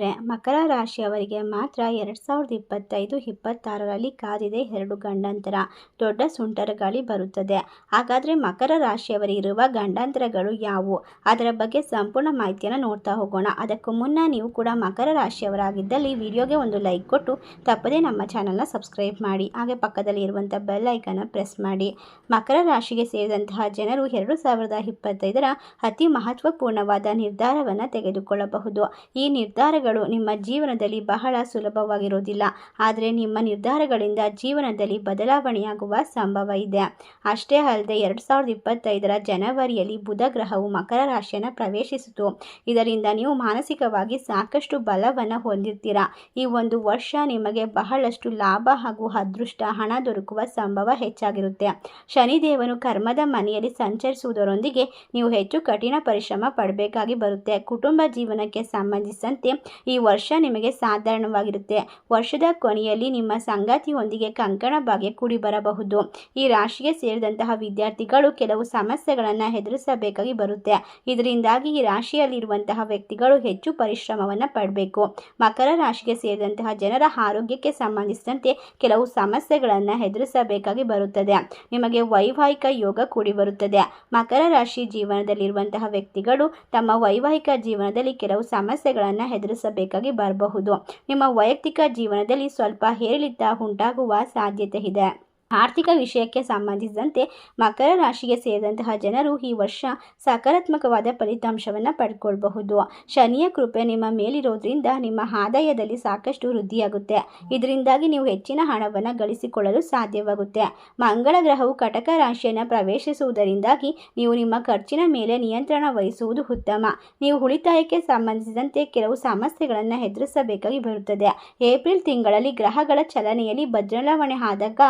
ಸ್ನೇಹಿತರೆ ಮಕರ ರಾಶಿಯವರಿಗೆ ಮಾತ್ರ ಎರಡು ಸಾವಿರದ ಇಪ್ಪತ್ತೈದು, ಇಪ್ಪತ್ತಾರರಲ್ಲಿ ಕಾದಿದೆ ಎರಡು ಗಂಡಾಂತರ. ದೊಡ್ಡ ಸುಂಟರ ಗಾಳಿ ಬರುತ್ತದೆ. ಹಾಗಾದರೆ ಮಕರ ರಾಶಿಯವರಿರುವ ಗಂಡಾಂತರಗಳು ಯಾವುವು? ಅದರ ಬಗ್ಗೆ ಸಂಪೂರ್ಣ ಮಾಹಿತಿಯನ್ನು ನೋಡ್ತಾ ಹೋಗೋಣ. ಅದಕ್ಕೂ ಮುನ್ನ ನೀವು ಕೂಡ ಮಕರ ರಾಶಿಯವರಾಗಿದ್ದಲ್ಲಿ ವಿಡಿಯೋಗೆ ಒಂದು ಲೈಕ್ ಕೊಟ್ಟು, ತಪ್ಪದೇ ನಮ್ಮ ಚಾನಲ್ನ ಸಬ್ಸ್ಕ್ರೈಬ್ ಮಾಡಿ, ಹಾಗೆ ಪಕ್ಕದಲ್ಲಿ ಇರುವಂಥ ಬೆಲ್ ಐಕನ್ನ ಪ್ರೆಸ್ ಮಾಡಿ. ಮಕರ ರಾಶಿಗೆ ಸೇರಿದಂತಹ ಜನರು ಎರಡು ಸಾವಿರದ ಇಪ್ಪತ್ತೈದರ ಅತಿ ಮಹತ್ವಪೂರ್ಣವಾದ ನಿರ್ಧಾರವನ್ನು ತೆಗೆದುಕೊಳ್ಳಬಹುದು. ಈ ನಿರ್ಧಾರಗಳು ನಿಮ್ಮ ಜೀವನದಲ್ಲಿ ಬಹಳ ಸುಲಭವಾಗಿರೋದಿಲ್ಲ ಆದರೆ ನಿಮ್ಮ ನಿರ್ಧಾರಗಳಿಂದ ಜೀವನದಲ್ಲಿ ಬದಲಾವಣೆಯಾಗುವ ಸಂಭವ ಇದೆ. ಅಷ್ಟೇ ಅಲ್ಲದೆ ಎರಡು ಸಾವಿರದ ಇಪ್ಪತ್ತೈದರ ಜನವರಿಯಲ್ಲಿ ಬುಧ ಗ್ರಹವು ಮಕರ ರಾಶಿಯನ್ನು ಪ್ರವೇಶಿಸಿತು. ಇದರಿಂದ ನೀವು ಮಾನಸಿಕವಾಗಿ ಸಾಕಷ್ಟು ಬಲವನ್ನು ಹೊಂದಿರ್ತೀರಾ. ಈ ಒಂದು ವರ್ಷ ನಿಮಗೆ ಬಹಳಷ್ಟು ಲಾಭ ಹಾಗೂ ಅದೃಷ್ಟ ಹಣ ದೊರಕುವ ಸಂಭವ ಹೆಚ್ಚಾಗಿರುತ್ತೆ. ಶನಿದೇವನು ಕರ್ಮದ ಮನೆಯಲ್ಲಿ ಸಂಚರಿಸುವುದರೊಂದಿಗೆ ನೀವು ಹೆಚ್ಚು ಕಠಿಣ ಪರಿಶ್ರಮ ಪಡಬೇಕಾಗಿ ಬರುತ್ತೆ. ಕುಟುಂಬ ಜೀವನಕ್ಕೆ ಸಂಬಂಧಿಸಿದಂತೆ ಈ ವರ್ಷ ನಿಮಗೆ ಸಾಧಾರಣವಾಗಿರುತ್ತೆ. ವರ್ಷದ ಕೊನೆಯಲ್ಲಿ ನಿಮ್ಮ ಸಂಗಾತಿಯೊಂದಿಗೆ ಕಂಕಣ ಭಾಗ್ಯ ಕೂಡಿ ಬರಬಹುದು. ಈ ರಾಶಿಗೆ ಸೇರಿದಂತಹ ವಿದ್ಯಾರ್ಥಿಗಳು ಕೆಲವು ಸಮಸ್ಯೆಗಳನ್ನು ಎದುರಿಸಬೇಕಾಗಿ ಬರುತ್ತೆ. ಇದರಿಂದಾಗಿ ಈ ರಾಶಿಯಲ್ಲಿರುವಂತಹ ವ್ಯಕ್ತಿಗಳು ಹೆಚ್ಚು ಪರಿಶ್ರಮವನ್ನು ಪಡಬೇಕು. ಮಕರ ರಾಶಿಗೆ ಸೇರಿದಂತಹ ಜನರ ಆರೋಗ್ಯಕ್ಕೆ ಸಂಬಂಧಿಸಿದಂತೆ ಕೆಲವು ಸಮಸ್ಯೆಗಳನ್ನು ಎದುರಿಸಬೇಕಾಗಿ ಬರುತ್ತದೆ. ನಿಮಗೆ ವೈವಾಹಿಕ ಯೋಗ ಕೂಡಿ ಬರುತ್ತದೆ. ಮಕರ ರಾಶಿ ಜೀವನದಲ್ಲಿರುವಂತಹ ವ್ಯಕ್ತಿಗಳು ತಮ್ಮ ವೈವಾಹಿಕ ಜೀವನದಲ್ಲಿ ಕೆಲವು ಸಮಸ್ಯೆಗಳನ್ನು ಎದುರಿಸಬೇಕಾಗಿ ಬರಬಹುದು. ನಿಮ್ಮ ವೈಯಕ್ತಿಕ ಜೀವನದಲ್ಲಿ ಸ್ವಲ್ಪ ಏರಿಳಿತ ಉಂಟಾಗುವ ಸಾಧ್ಯತೆ ಇದೆ ಆರ್ಥಿಕ ವಿಷಯಕ್ಕೆ ಸಂಬಂಧಿಸಿದಂತೆ ಮಕರ ರಾಶಿಗೆ ಸೇರಿದಂತಹ ಜನರು ಈ ವರ್ಷ ಸಕಾರಾತ್ಮಕವಾದ ಫಲಿತಾಂಶವನ್ನು ಪಡ್ಕೊಳ್ಬಹುದು. ಶನಿಯ ಕೃಪೆ ನಿಮ್ಮ ಮೇಲಿರೋದ್ರಿಂದ ನಿಮ್ಮ ಆದಾಯದಲ್ಲಿ ಸಾಕಷ್ಟು ವೃದ್ಧಿಯಾಗುತ್ತೆ. ಇದರಿಂದಾಗಿ ನೀವು ಹೆಚ್ಚಿನ ಹಣವನ್ನು ಗಳಿಸಿಕೊಳ್ಳಲು ಸಾಧ್ಯವಾಗುತ್ತೆ. ಮಂಗಳ ಗ್ರಹವು ಕಟಕ ರಾಶಿಯನ್ನು ಪ್ರವೇಶಿಸುವುದರಿಂದಾಗಿ ನೀವು ನಿಮ್ಮ ಖರ್ಚಿನ ಮೇಲೆ ನಿಯಂತ್ರಣ ವಹಿಸುವುದು ಉತ್ತಮ. ನೀವು ಉಳಿತಾಯಕ್ಕೆ ಸಂಬಂಧಿಸಿದಂತೆ ಕೆಲವು ಸಮಸ್ಯೆಗಳನ್ನು ಎದುರಿಸಬೇಕಾಗಿ ಬರುತ್ತದೆ. ಏಪ್ರಿಲ್ ತಿಂಗಳಲ್ಲಿ ಗ್ರಹಗಳ ಚಲನೆಯಲ್ಲಿ ಬದಲಾವಣೆ ಆದಾಗ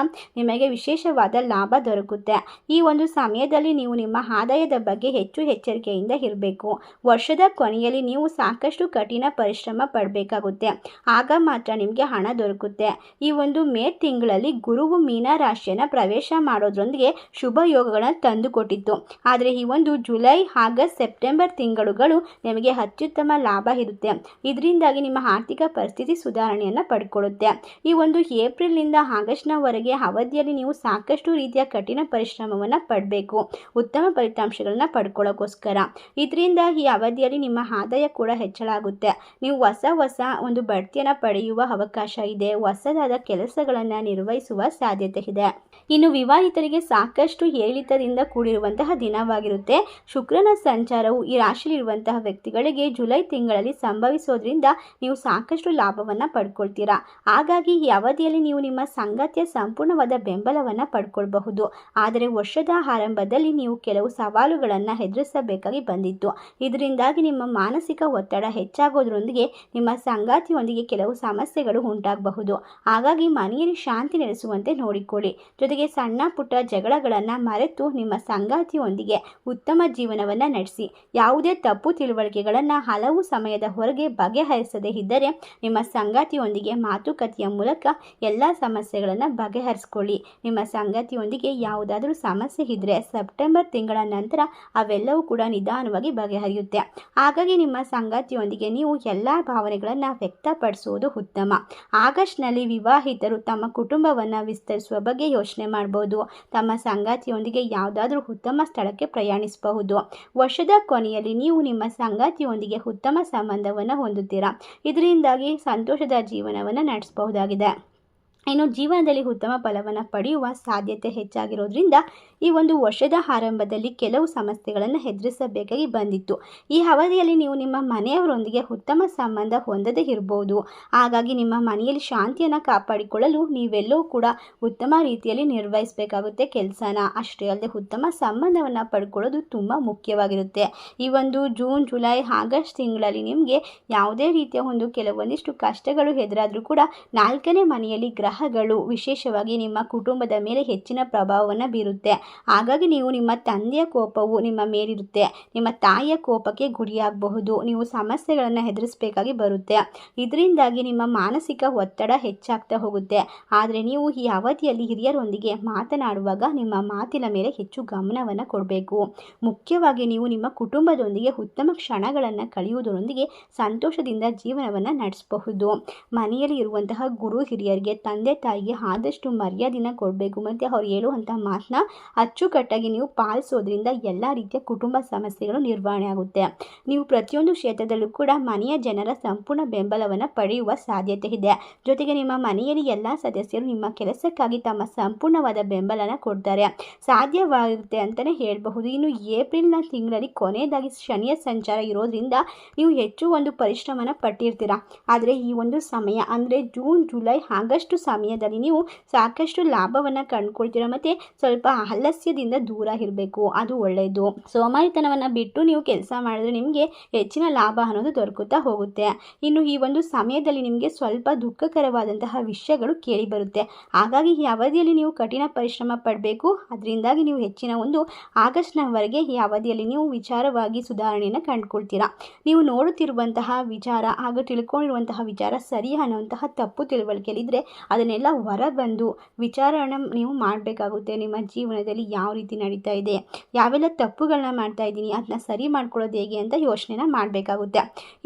ನಿಮಗೆ ವಿಶೇಷವಾದ ಲಾಭ ದೊರಕುತ್ತೆ. ಈ ಒಂದು ಸಮಯದಲ್ಲಿ ನೀವು ನಿಮ್ಮ ಆದಾಯದ ಬಗ್ಗೆ ಹೆಚ್ಚು ಎಚ್ಚರಿಕೆಯಿಂದ ಇರಬೇಕು. ವರ್ಷದ ಕೊನೆಯಲ್ಲಿ ನೀವು ಸಾಕಷ್ಟು ಕಠಿಣ ಪರಿಶ್ರಮ ಪಡಬೇಕಾಗುತ್ತೆ. ಆಗ ಮಾತ್ರ ನಿಮಗೆ ಹಣ ದೊರಕುತ್ತೆ. ಈ ಒಂದು ಮೇ ತಿಂಗಳಲ್ಲಿ ಗುರುವು ಮೀನ ರಾಶಿಯನ್ನು ಪ್ರವೇಶ ಮಾಡೋದ್ರೊಂದಿಗೆ ಶುಭ ಯೋಗಗಳನ್ನು ತಂದುಕೊಟ್ಟಿತ್ತು. ಆದರೆ ಈ ಒಂದು ಜುಲೈ, ಆಗಸ್ಟ್, ಸೆಪ್ಟೆಂಬರ್ ತಿಂಗಳುಗಳು ನಿಮಗೆ ಅತ್ಯುತ್ತಮ ಲಾಭ ಇರುತ್ತೆ. ಇದರಿಂದಾಗಿ ನಿಮ್ಮ ಆರ್ಥಿಕ ಪರಿಸ್ಥಿತಿ ಸುಧಾರಣೆಯನ್ನು ಪಡ್ಕೊಳ್ಳುತ್ತೆ ಈ ಒಂದು ಏಪ್ರಿಲ್ನಿಂದ ಆಗಸ್ಟ್ನವರೆಗೆ ಅವಧಿಯಲ್ಲಿ ನೀವು ಸಾಕಷ್ಟು ರೀತಿಯ ಕಠಿಣ ಪರಿಶ್ರಮವನ್ನು ಪಡಬೇಕು, ಉತ್ತಮ ಫಲಿತಾಂಶಗಳನ್ನ ಪಡ್ಕೊಳ್ಳೋಕ್ಕೋಸ್ಕರ ಇದರಿಂದ ಈ ಅವಧಿಯಲ್ಲಿ ನಿಮ್ಮ ಆದಾಯ ಕೂಡ ಹೆಚ್ಚಳಾಗುತ್ತೆ ನೀವು ಹೊಸ ಹೊಸ ಒಂದು ಬಡ್ತಿಯನ್ನು ಪಡೆಯುವ ಅವಕಾಶ ಇದೆ, ಹೊಸದಾದ ಕೆಲಸಗಳನ್ನು ನಿರ್ವಹಿಸುವ ಸಾಧ್ಯತೆ ಇದೆ. ಇನ್ನು ವಿವಾಹಿತರಿಗೆ ಸಾಕಷ್ಟು ಏಳಿತದಿಂದ ಕೂಡಿರುವಂತಹ ದಿನವಾಗಿರುತ್ತೆ. ಶುಕ್ರನ ಸಂಚಾರವು ಈ ರಾಶಿಯಲ್ಲಿರುವಂತಹ ವ್ಯಕ್ತಿಗಳಿಗೆ ಜುಲೈ ತಿಂಗಳಲ್ಲಿ ಸಂಭವಿಸೋದ್ರಿಂದ ನೀವು ಸಾಕಷ್ಟು ಲಾಭವನ್ನು ಪಡ್ಕೊಳ್ತೀರಾ. ಹಾಗಾಗಿ ಈ ಅವಧಿಯಲ್ಲಿ ನೀವು ನಿಮ್ಮ ಸಂಗಾತಿಯ ಸಂಪೂರ್ಣವಾದ ಬೆಂಬಲವನ್ನು ಪಡ್ಕೊಳ್ಬಹುದು. ಆದರೆ ವರ್ಷದ ಆರಂಭದಲ್ಲಿ ನೀವು ಕೆಲವು ಸವಾಲುಗಳನ್ನು ಎದುರಿಸಬೇಕಾಗಿ ಬಂದಿತ್ತು. ಇದರಿಂದಾಗಿ ನಿಮ್ಮ ಮಾನಸಿಕ ಒತ್ತಡ ಹೆಚ್ಚಾಗೋದ್ರೊಂದಿಗೆ ನಿಮ್ಮ ಸಂಗಾತಿಯೊಂದಿಗೆ ಕೆಲವು ಸಮಸ್ಯೆಗಳು ಉಂಟಾಗಬಹುದು. ಹಾಗಾಗಿ ಮನೆಯಲ್ಲಿ ಶಾಂತಿ ನೆಲೆಸುವಂತೆ ನೋಡಿಕೊಳ್ಳಿ. ಜೊತೆಗೆ ಸಣ್ಣ ಪುಟ್ಟ ಜಗಳಗಳನ್ನು ಮರೆತು ನಿಮ್ಮ ಸಂಗಾತಿಯೊಂದಿಗೆ ಉತ್ತಮ ಜೀವನವನ್ನು ನಡೆಸಿ. ಯಾವುದೇ ತಪ್ಪು ತಿಳುವಳಿಕೆಗಳನ್ನು ಹಲವು ಸಮಯದ ಹೊರಗೆ ಬಗೆಹರಿಸದೇ ಇದ್ದರೆ ನಿಮ್ಮ ಸಂಗಾತಿಯೊಂದಿಗೆ ಮಾತುಕತೆಯ ಮೂಲಕ ಎಲ್ಲ ಸಮಸ್ಯೆಗಳನ್ನು ಬಗೆಹರಿಸ್ಕೊಳ್ಳಿ. ನಿಮ್ಮ ಸಂಗತಿಯೊಂದಿಗೆ ಯಾವುದಾದರೂ ಸಮಸ್ಯೆ ಇದ್ದರೆ ಸೆಪ್ಟೆಂಬರ್ ತಿಂಗಳ ನಂತರ ಅವೆಲ್ಲವೂ ಕೂಡ ನಿಧಾನವಾಗಿ ಬಗೆಹರಿಯುತ್ತೆ. ಹಾಗಾಗಿ ನಿಮ್ಮ ಸಂಗತಿಯೊಂದಿಗೆ ನೀವು ಎಲ್ಲ ಭಾವನೆಗಳನ್ನು ವ್ಯಕ್ತಪಡಿಸುವುದು ಉತ್ತಮ. ಆಗಸ್ಟ್ನಲ್ಲಿ ವಿವಾಹಿತರು ತಮ್ಮ ಕುಟುಂಬವನ್ನು ವಿಸ್ತರಿಸುವ ಬಗ್ಗೆ ಯೋಚನೆ ಮಾಡ್ಬೋದು. ತಮ್ಮ ಸಂಗಾತಿಯೊಂದಿಗೆ ಯಾವುದಾದ್ರೂ ಉತ್ತಮ ಸ್ಥಳಕ್ಕೆ ಪ್ರಯಾಣಿಸಬಹುದು. ವರ್ಷದ ಕೊನೆಯಲ್ಲಿ ನೀವು ನಿಮ್ಮ ಸಂಗಾತಿಯೊಂದಿಗೆ ಉತ್ತಮ ಸಂಬಂಧವನ್ನು ಹೊಂದುತ್ತೀರಾ? ಇದರಿಂದಾಗಿ ಸಂತೋಷದ ಜೀವನವನ್ನು ನಡೆಸಬಹುದಾಗಿದೆ. ಇನ್ನು ಜೀವನದಲ್ಲಿ ಉತ್ತಮ ಫಲವನ್ನು ಪಡೆಯುವ ಸಾಧ್ಯತೆ ಹೆಚ್ಚಾಗಿರೋದ್ರಿಂದ ಈ ಒಂದು ವರ್ಷದ ಆರಂಭದಲ್ಲಿ ಕೆಲವು ಸಮಸ್ಯೆಗಳನ್ನು ಎದುರಿಸಬೇಕಾಗಿ ಬಂದಿತ್ತು. ಈ ಅವಧಿಯಲ್ಲಿ ನೀವು ನಿಮ್ಮ ಮನೆಯವರೊಂದಿಗೆ ಉತ್ತಮ ಸಂಬಂಧ ಹೊಂದದೇ ಇರಬಹುದು ಹಾಗಾಗಿ ನಿಮ್ಮ ಮನೆಯಲ್ಲಿ ಶಾಂತಿಯನ್ನು ಕಾಪಾಡಿಕೊಳ್ಳಲು ನೀವೆಲ್ಲೂ ಕೂಡ ಉತ್ತಮ ರೀತಿಯಲ್ಲಿ ನಿರ್ವಹಿಸಬೇಕಾಗುತ್ತೆ ಕೆಲಸನ. ಅಷ್ಟೇ ಅಲ್ಲದೆ ಉತ್ತಮ ಸಂಬಂಧವನ್ನು ಪಡ್ಕೊಳ್ಳೋದು ತುಂಬ ಮುಖ್ಯವಾಗಿರುತ್ತೆ. ಈ ಒಂದು ಜೂನ್, ಜುಲೈ, ಆಗಸ್ಟ್ ತಿಂಗಳಲ್ಲಿ ನಿಮಗೆ ಯಾವುದೇ ರೀತಿಯ ಒಂದು ಕೆಲವೊಂದಿಷ್ಟು ಕಷ್ಟಗಳು ಎದುರಾದರೂ ಕೂಡ ನಾಲ್ಕನೇ ಮನೆಯಲ್ಲಿ ಗ್ರಹ ಗ್ರಹಗಳು ವಿಶೇಷವಾಗಿ ನಿಮ್ಮ ಕುಟುಂಬದ ಮೇಲೆ ಹೆಚ್ಚಿನ ಪ್ರಭಾವವನ್ನು ಬೀರುತ್ತೆ. ಹಾಗಾಗಿ ನೀವು ನಿಮ್ಮ ತಂದೆಯ ಕೋಪವು ನಿಮ್ಮ ಮೇಲಿರುತ್ತೆ. ನಿಮ್ಮ ತಾಯಿಯ ಕೋಪಕ್ಕೆ ಗುರಿಯಾಗಬಹುದು. ನೀವು ಸಮಸ್ಯೆಗಳನ್ನು ಎದುರಿಸಬೇಕಾಗಿ ಬರುತ್ತೆ. ಇದರಿಂದಾಗಿ ನಿಮ್ಮ ಮಾನಸಿಕ ಒತ್ತಡ ಹೆಚ್ಚಾಗ್ತಾ ಹೋಗುತ್ತೆ. ಆದರೆ ನೀವು ಈ ಅವಧಿಯಲ್ಲಿ ಹಿರಿಯರೊಂದಿಗೆ ಮಾತನಾಡುವಾಗ ನಿಮ್ಮ ಮಾತಿನ ಮೇಲೆ ಹೆಚ್ಚು ಗಮನವನ್ನು ಕೊಡಬೇಕು. ಮುಖ್ಯವಾಗಿ ನೀವು ನಿಮ್ಮ ಕುಟುಂಬದೊಂದಿಗೆ ಉತ್ತಮ ಕ್ಷಣಗಳನ್ನು ಕಳೆಯುವುದರೊಂದಿಗೆ ಸಂತೋಷದಿಂದ ಜೀವನವನ್ನು ನಡೆಸಬಹುದು. ಮನೆಯಲ್ಲಿ ಇರುವಂತಹ ಗುರು ಹಿರಿಯರಿಗೆ ತಂದೆ ತಾಯಿಗೆ ಆದಷ್ಟು ಮರ್ಯಾದಿನ ಕೊಡಬೇಕು. ಮತ್ತು ಅವ್ರು ಹೇಳುವಂಥ ಮಾತನ್ನ ಅಚ್ಚುಕಟ್ಟಾಗಿ ನೀವು ಪಾಲಿಸೋದ್ರಿಂದ ಎಲ್ಲ ರೀತಿಯ ಕುಟುಂಬ ಸಮಸ್ಯೆಗಳು ನಿರ್ವಹಣೆ ಆಗುತ್ತೆ. ನೀವು ಪ್ರತಿಯೊಂದು ಕ್ಷೇತ್ರದಲ್ಲೂ ಕೂಡ ಮನೆಯ ಜನರ ಸಂಪೂರ್ಣ ಬೆಂಬಲವನ್ನು ಪಡೆಯುವ ಸಾಧ್ಯತೆ ಇದೆ. ಜೊತೆಗೆ ನಿಮ್ಮ ಮನೆಯಲ್ಲಿ ಎಲ್ಲ ಸದಸ್ಯರು ನಿಮ್ಮ ಕೆಲಸಕ್ಕಾಗಿ ತಮ್ಮ ಸಂಪೂರ್ಣವಾದ ಬೆಂಬಲನ ಕೊಡ್ತಾರೆ. ಸಾಧ್ಯವಾಗುತ್ತೆ ಅಂತಲೇ ಹೇಳಬಹುದು. ಇನ್ನು ಏಪ್ರಿಲ್ನ ತಿಂಗಳಲ್ಲಿ ಕೊನೆಯದಾಗಿ ಶನಿಯ ಸಂಚಾರ ಇರೋದ್ರಿಂದ ನೀವು ಹೆಚ್ಚು ಒಂದು ಪರಿಶ್ರಮನ ಪಟ್ಟಿರ್ತೀರ. ಆದರೆ ಈ ಒಂದು ಸಮಯ ಅಂದರೆ ಜೂನ್, ಜುಲೈ, ಆಗಸ್ಟ್ ಸಮಯದಲ್ಲಿ ನೀವು ಸಾಕಷ್ಟು ಲಾಭವನ್ನು ಕಂಡುಕೊಳ್ತೀರ ಮತ್ತು ಸ್ವಲ್ಪ ಆಲಸ್ಯದಿಂದ ದೂರ ಇರಬೇಕು. ಅದು ಒಳ್ಳೆಯದು ಸೋಮಾರಿತನವನ್ನು ಬಿಟ್ಟು ನೀವು ಕೆಲಸ ಮಾಡಿದ್ರೆ ನಿಮಗೆ ಹೆಚ್ಚಿನ ಲಾಭ ಅನ್ನೋದು ದೊರಕುತ್ತಾ ಹೋಗುತ್ತೆ. ಇನ್ನು ಈ ಒಂದು ಸಮಯದಲ್ಲಿ ನಿಮಗೆ ಸ್ವಲ್ಪ ದುಃಖಕರವಾದಂತಹ ವಿಷಯಗಳು ಕೇಳಿ ಬರುತ್ತೆ. ಹಾಗಾಗಿ ಈ ಅವಧಿಯಲ್ಲಿ ನೀವು ಕಠಿಣ ಪರಿಶ್ರಮ ಪಡಬೇಕು. ಅದರಿಂದಾಗಿ ನೀವು ಹೆಚ್ಚಿನ ಒಂದು ಆಗಸ್ಟ್ನವರೆಗೆ ಈ ಅವಧಿಯಲ್ಲಿ ನೀವು ವಿಚಾರವಾಗಿ ಸುಧಾರಣೆಯನ್ನು ಕಂಡುಕೊಳ್ತೀರಾ. ನೀವು ನೋಡುತ್ತಿರುವಂತಹ ವಿಚಾರ ಹಾಗೂ ತಿಳ್ಕೊಂಡಿರುವಂತಹ ವಿಚಾರ ಸರಿ ಅನ್ನುವಂತಹ ತಪ್ಪು ತಿಳುವಳಿಕೆಯಲ್ಲಿದ್ದರೆ ಅದನ್ನೆಲ್ಲ ಹೊರಬಂದು ವಿಚಾರಣೆ ನೀವು ಮಾಡಬೇಕಾಗುತ್ತೆ. ನಿಮ್ಮ ಜೀವನದಲ್ಲಿ ಯಾವ ರೀತಿ ನಡೀತಾ ಇದೆ, ಯಾವೆಲ್ಲ ತಪ್ಪುಗಳನ್ನ ಮಾಡ್ತಾ ಇದ್ದೀನಿ ಅದನ್ನ ಸರಿ ಮಾಡ್ಕೊಳ್ಳೋದು ಹೇಗೆ ಅಂತ ಯೋಚನೆನ ಮಾಡಬೇಕಾಗುತ್ತೆ.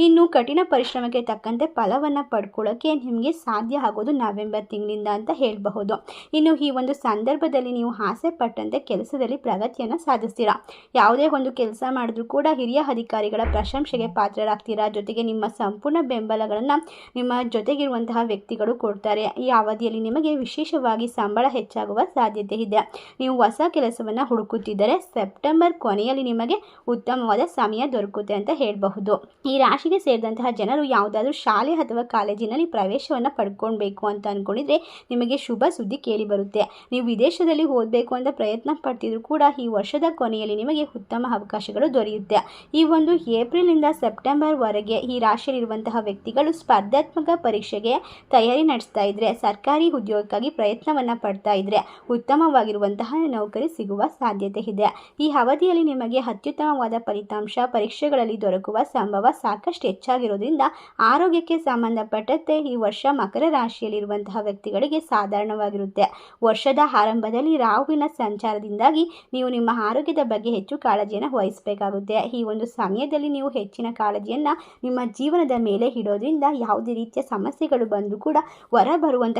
ಇನ್ನು ಕಠಿಣ ಪರಿಶ್ರಮಕ್ಕೆ ತಕ್ಕಂತೆ ಫಲವನ್ನು ಪಡ್ಕೊಳ್ಳೋಕ್ಕೆ ನಿಮಗೆ ಸಾಧ್ಯ ಆಗೋದು ನವೆಂಬರ್ ತಿಂಗಳಿಂದ ಅಂತ ಹೇಳಬಹುದು. ಇನ್ನು ಈ ಒಂದು ಸಂದರ್ಭದಲ್ಲಿ ನೀವು ಆಸೆ ಪಟ್ಟಂತೆ ಕೆಲಸದಲ್ಲಿ ಪ್ರಗತಿಯನ್ನು ಸಾಧಿಸ್ತೀರಾ? ಯಾವುದೇ ಒಂದು ಕೆಲಸ ಮಾಡಿದ್ರೂ ಕೂಡ ಹಿರಿಯ ಅಧಿಕಾರಿಗಳ ಪ್ರಶಂಸೆಗೆ ಪಾತ್ರರಾಗ್ತೀರಾ? ಜೊತೆಗೆ ನಿಮ್ಮ ಸಂಪೂರ್ಣ ಬೆಂಬಲಗಳನ್ನು ನಿಮ್ಮ ಜೊತೆಗಿರುವಂತಹ ವ್ಯಕ್ತಿಗಳು ಕೊಡ್ತಾರೆ. ಈ ಅವಧಿಯಲ್ಲಿ ನಿಮಗೆ ವಿಶೇಷವಾಗಿ ಸಂಬಳ ಹೆಚ್ಚಾಗುವ ಸಾಧ್ಯತೆ ಇದೆ. ನೀವು ಹೊಸ ಕೆಲಸವನ್ನು ಹುಡುಕುತ್ತಿದ್ದರೆ ಸೆಪ್ಟೆಂಬರ್ ಕೊನೆಯಲ್ಲಿ ನಿಮಗೆ ಉತ್ತಮವಾದ ಸಮಯ ದೊರಕುತ್ತೆ ಅಂತ ಹೇಳಬಹುದು. ಈ ರಾಶಿಗೆ ಸೇರಿದಂತಹ ಜನರು ಯಾವುದಾದ್ರೂ ಶಾಲೆ ಅಥವಾ ಕಾಲೇಜಿನಲ್ಲಿ ಪ್ರವೇಶವನ್ನು ಪಡ್ಕೊಳ್ಬೇಕು ಅಂತ ಅಂದ್ಕೊಂಡಿದ್ರೆ ನಿಮಗೆ ಶುಭ ಸುದ್ದಿ ಕೇಳಿ ಬರುತ್ತೆ. ನೀವು ವಿದೇಶದಲ್ಲಿ ಓದಬೇಕು ಅಂತ ಪ್ರಯತ್ನ ಪಡ್ತಿದ್ರು ಕೂಡ ಈ ವರ್ಷದ ಕೊನೆಯಲ್ಲಿ ನಿಮಗೆ ಉತ್ತಮ ಅವಕಾಶಗಳು ದೊರೆಯುತ್ತೆ. ಈ ಒಂದು ಏಪ್ರಿಲ್ನಿಂದ ಸೆಪ್ಟೆಂಬರ್ವರೆಗೆ ಈ ರಾಶಿಯಲ್ಲಿರುವಂತಹ ವ್ಯಕ್ತಿಗಳು ಸ್ಪರ್ಧಾತ್ಮಕ ಪರೀಕ್ಷೆಗೆ ತಯಾರಿ ನಡೆಸ್ತಾ ಇದ್ರೆ ಸರ್ಕಾರಿ ಉದ್ಯೋಗಕ್ಕಾಗಿ ಪ್ರಯತ್ನವನ್ನು ಪಡ್ತಾ ಇದ್ದರೆ ಉತ್ತಮವಾಗಿರುವಂತಹ ನೌಕರಿ ಸಿಗುವ ಸಾಧ್ಯತೆ ಇದೆ. ಈ ಅವಧಿಯಲ್ಲಿ ನಿಮಗೆ ಅತ್ಯುತ್ತಮವಾದ ಫಲಿತಾಂಶ ಪರೀಕ್ಷೆಗಳಲ್ಲಿ ದೊರಕುವ ಸಂಭವ ಸಾಕಷ್ಟು ಹೆಚ್ಚಾಗಿರೋದ್ರಿಂದ ಆರೋಗ್ಯಕ್ಕೆ ಸಂಬಂಧಪಟ್ಟಂತೆ ಈ ವರ್ಷ ಮಕರ ರಾಶಿಯಲ್ಲಿರುವಂತಹ ವ್ಯಕ್ತಿಗಳಿಗೆ ಸಾಧಾರಣವಾಗಿರುತ್ತೆ. ವರ್ಷದ ಆರಂಭದಲ್ಲಿ ರಾಹುವಿನ ಸಂಚಾರದಿಂದಾಗಿ ನೀವು ನಿಮ್ಮ ಆರೋಗ್ಯದ ಬಗ್ಗೆ ಹೆಚ್ಚು ಕಾಳಜಿಯನ್ನು ವಹಿಸಬೇಕಾಗುತ್ತೆ. ಈ ಒಂದು ಸಮಯದಲ್ಲಿ ನೀವು ಹೆಚ್ಚಿನ ಕಾಳಜಿಯನ್ನು ನಿಮ್ಮ ಜೀವನದ ಮೇಲೆ ಇಡೋದ್ರಿಂದ ಯಾವುದೇ ರೀತಿಯ ಸಮಸ್ಯೆಗಳು ಬಂದರೂ ಕೂಡ ಹೊರ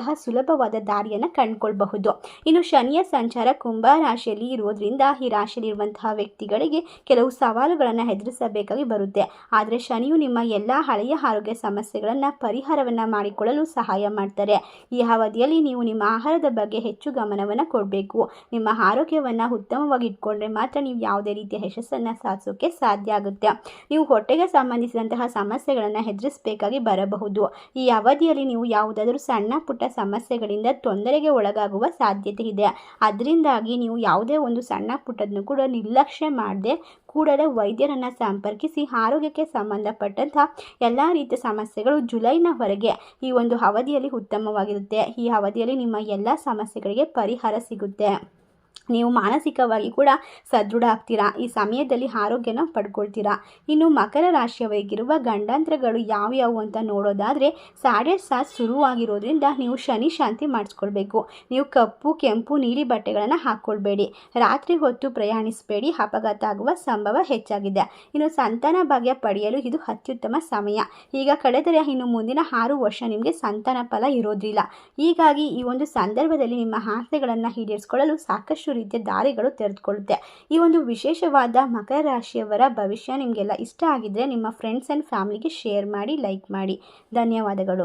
ಬರುವಂತಹ ಸುಲಭವಾದ ದಾರಿಯನ್ನು ಕಂಡುಕೊಳ್ಬಹುದು. ಇನ್ನು ಶನಿಯ ಸಂಚಾರ ಕುಂಭ ರಾಶಿಯಲ್ಲಿ ಇರೋದ್ರಿಂದ ಈ ರಾಶಿಯಲ್ಲಿರುವಂತಹ ವ್ಯಕ್ತಿಗಳಿಗೆ ಕೆಲವು ಸವಾಲುಗಳನ್ನು ಎದುರಿಸಬೇಕಾಗಿ ಬರುತ್ತೆ. ಆದರೆ ಶನಿಯು ನಿಮ್ಮ ಎಲ್ಲ ಹಳೆಯ ಆರೋಗ್ಯ ಸಮಸ್ಯೆಗಳನ್ನು ಪರಿಹಾರವನ್ನು ಮಾಡಿಕೊಳ್ಳಲು ಸಹಾಯ ಮಾಡ್ತಾರೆ. ಈ ಅವಧಿಯಲ್ಲಿ ನೀವು ನಿಮ್ಮ ಆಹಾರದ ಬಗ್ಗೆ ಹೆಚ್ಚು ಗಮನವನ್ನು ಕೊಡಬೇಕು. ನಿಮ್ಮ ಆರೋಗ್ಯವನ್ನು ಉತ್ತಮವಾಗಿ ಇಟ್ಕೊಂಡ್ರೆ ಮಾತ್ರ ನೀವು ಯಾವುದೇ ರೀತಿಯ ಯಶಸ್ಸನ್ನು ಸಾಧಿಸೋಕೆ ಸಾಧ್ಯ ಆಗುತ್ತೆ. ನೀವು ಹೊಟ್ಟೆಗೆ ಸಂಬಂಧಿಸಿದಂತಹ ಸಮಸ್ಯೆಗಳನ್ನು ಎದುರಿಸಬೇಕಾಗಿ ಬರಬಹುದು. ಈ ಅವಧಿಯಲ್ಲಿ ನೀವು ಯಾವುದಾದರೂ ಸಣ್ಣ ಪುಟ್ಟ ಸಮಸ್ಯೆಗಳಿಂದ ತೊಂದರೆಗೆ ಒಳಗಾಗುವ ಸಾಧ್ಯತೆ ಇದೆ. ಅದರಿಂದಾಗಿ ನೀವು ಯಾವುದೇ ಒಂದು ಸಣ್ಣ ಪುಟ್ಟದನ್ನು ಕೂಡ ನಿರ್ಲಕ್ಷ್ಯ ಮಾಡದೆ ಕೂಡಲೇ ವೈದ್ಯರನ್ನು ಸಂಪರ್ಕಿಸಿ ಆರೋಗ್ಯಕ್ಕೆ ಸಂಬಂಧಪಟ್ಟಂಥ ಎಲ್ಲ ರೀತಿಯ ಸಮಸ್ಯೆಗಳು ಜುಲೈನ ಹೊರಗೆ ಈ ಒಂದು ಅವಧಿಯಲ್ಲಿ ಉತ್ತಮವಾಗಿರುತ್ತೆ. ಈ ಅವಧಿಯಲ್ಲಿ ನಿಮ್ಮ ಎಲ್ಲ ಸಮಸ್ಯೆಗಳಿಗೆ ಪರಿಹಾರ ಸಿಗುತ್ತೆ. ನೀವು ಮಾನಸಿಕವಾಗಿ ಕೂಡ ಸದೃಢ ಆಗ್ತೀರಾ? ಈ ಸಮಯದಲ್ಲಿ ಆರೋಗ್ಯನ ಪಡ್ಕೊಳ್ತೀರಾ? ಇನ್ನು ಮಕರ ರಾಶಿಯವಾಗಿರುವ ಗಂಡಾಂತರಗಳು ಯಾವ್ಯಾವು ಅಂತ ನೋಡೋದಾದರೆ, ಸಾಡೆ ಸಾತ್ ಶುರುವಾಗಿರೋದ್ರಿಂದ ನೀವು ಶನಿ ಶಾಂತಿ ಮಾಡಿಸ್ಕೊಳ್ಬೇಕು. ನೀವು ಕಪ್ಪು, ಕೆಂಪು, ನೀಲಿ ಬಟ್ಟೆಗಳನ್ನು ಹಾಕ್ಕೊಳ್ಬೇಡಿ. ರಾತ್ರಿ ಹೊತ್ತು ಪ್ರಯಾಣಿಸಬೇಡಿ. ಅಪಘಾತ ಆಗುವ ಸಂಭವ ಹೆಚ್ಚಾಗಿದೆ. ಇನ್ನು ಸಂತಾನ ಭಾಗ್ಯ ಪಡೆಯಲು ಇದು ಅತ್ಯುತ್ತಮ ಸಮಯ. ಈಗ ಕಳೆದರೆ ಇನ್ನು ಮುಂದಿನ ಆರು ವರ್ಷ ನಿಮಗೆ ಸಂತಾನ ಫಲ ಇರೋದಿಲ್ಲ. ಹೀಗಾಗಿ ಈ ಒಂದು ಸಂದರ್ಭದಲ್ಲಿ ನಿಮ್ಮ ಆಸೆಗಳನ್ನು ಈಡೇರಿಸಿಕೊಳ್ಳಲು ಸಾಕಷ್ಟು ರೀತಿಯ ದಾರಿಗಳು ತೆರೆದುಕೊಳ್ಳುತ್ತೆ. ಈ ಒಂದು ವಿಶೇಷವಾದ ಮಕರ ರಾಶಿಯವರ ಭವಿಷ್ಯ ನಿಮಗೆಲ್ಲ ಇಷ್ಟ ಆಗಿದ್ದರೆ ನಿಮ್ಮ ಫ್ರೆಂಡ್ಸ್ ಆ್ಯಂಡ್ ಫ್ಯಾಮಿಲಿಗೆ ಶೇರ್ ಮಾಡಿ ಲೈಕ್ ಮಾಡಿ. ಧನ್ಯವಾದಗಳು.